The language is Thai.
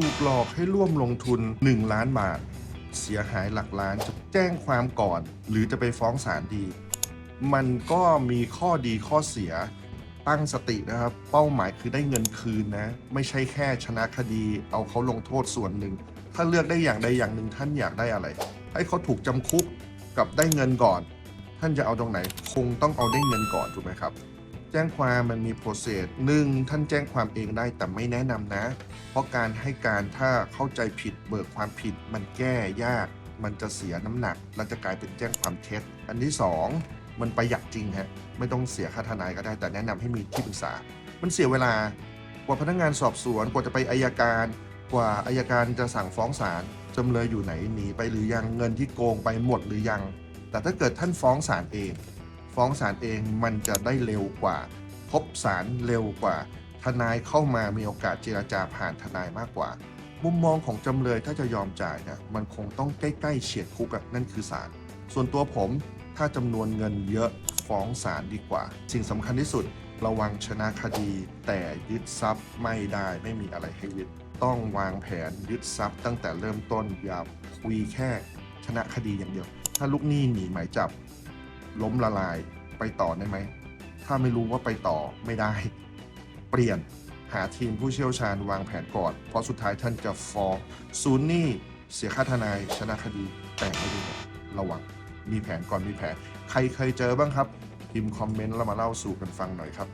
ถูกหลอกให้ร่วมลงทุน 1 ล้านบาท เสียหายหลักล้านจะแจ้งความก่อน หรือจะไปฟ้องศาลดี มันก็มีข้อดีข้อเสียตั้งสตินะครับ เป้าหมายคือได้เงินคืนนะ ไม่ใช่แค่ชนะคดี เอาเขาลงโทษส่วนหนึ่ง ถ้าเลือกได้อย่างใดอย่างหนึ่งท่านอยากได้อะไร ให้เขาถูกจำคุกกับได้เงินก่อน ท่านจะเอาตรงไหน คงต้องเอาได้เงินก่อนถูกไหมครับ แจ้งความมันมีโปรเซสหนึ่งท่านแจ้งความเองได้แต่ไม่แนะนำนะ เพราะการให้การถ้าเข้าใจผิดเบิกความผิดมันแก้ยาก มันจะเสียน้ำหนักและจะกลายเป็นแจ้งความเท็จ อันที่สองมันประหยัดจริงฮะไม่ต้องเสียค่าทนายก็ได้แต่แนะนำให้มีที่ปรึกษา มันเสียเวลากว่าพนักงานสอบสวนกว่าจะไปอายการ กว่าอายการจะสั่งฟ้องศาลจำเลยอยู่ไหนหนีไปหรือยังเงินที่โกงไปหมดหรือยัง แต่ถ้าเกิดท่านฟ้องศาลเอง ฟ้องศาลเองมันจะได้เร็วกว่า พบศาลเร็วกว่า ทนายเข้ามามีโอกาสเจราจาผ่านทนายมากกว่า มุมมองของจำเลยถ้าจะยอมจ่ายนะมันคงต้องใกล้ๆเฉียดคุกอะนั่นคือศาลส่วนตัวผมถ้าจำนวนเงินเยอะฟ้องศาลดีกว่า สิ่งสำคัญที่สุดระวังชนะคดี แต่ยึดทรัพย์ไม่ได้ไม่มีอะไรให้ยึด ต้องวางแผนยึดทรัพย์ตั้งแต่เริ่มต้นอย่าคุยแค่ชนะคดีอย่างเดียว ถ้าลูกหนี้หนีหมายจับ ล้มละลายไปต่อได้ไหม ถ้าไม่รู้ว่าไปต่อไม่ได้ เปลี่ยนหาทีมผู้เชี่ยวชาญวางแผนก่อน เพราะสุดท้ายท่านจะฟ้องศูนย์หนี้เสียค่าทนายชนะคดีแต่ไม่ดีระวังมีแผนก่อนมีแผน ใครเคยเจอบ้างครับ พิมพ์คอมเมนต์แล้วมาเล่าสู่กันฟังหน่อยครับ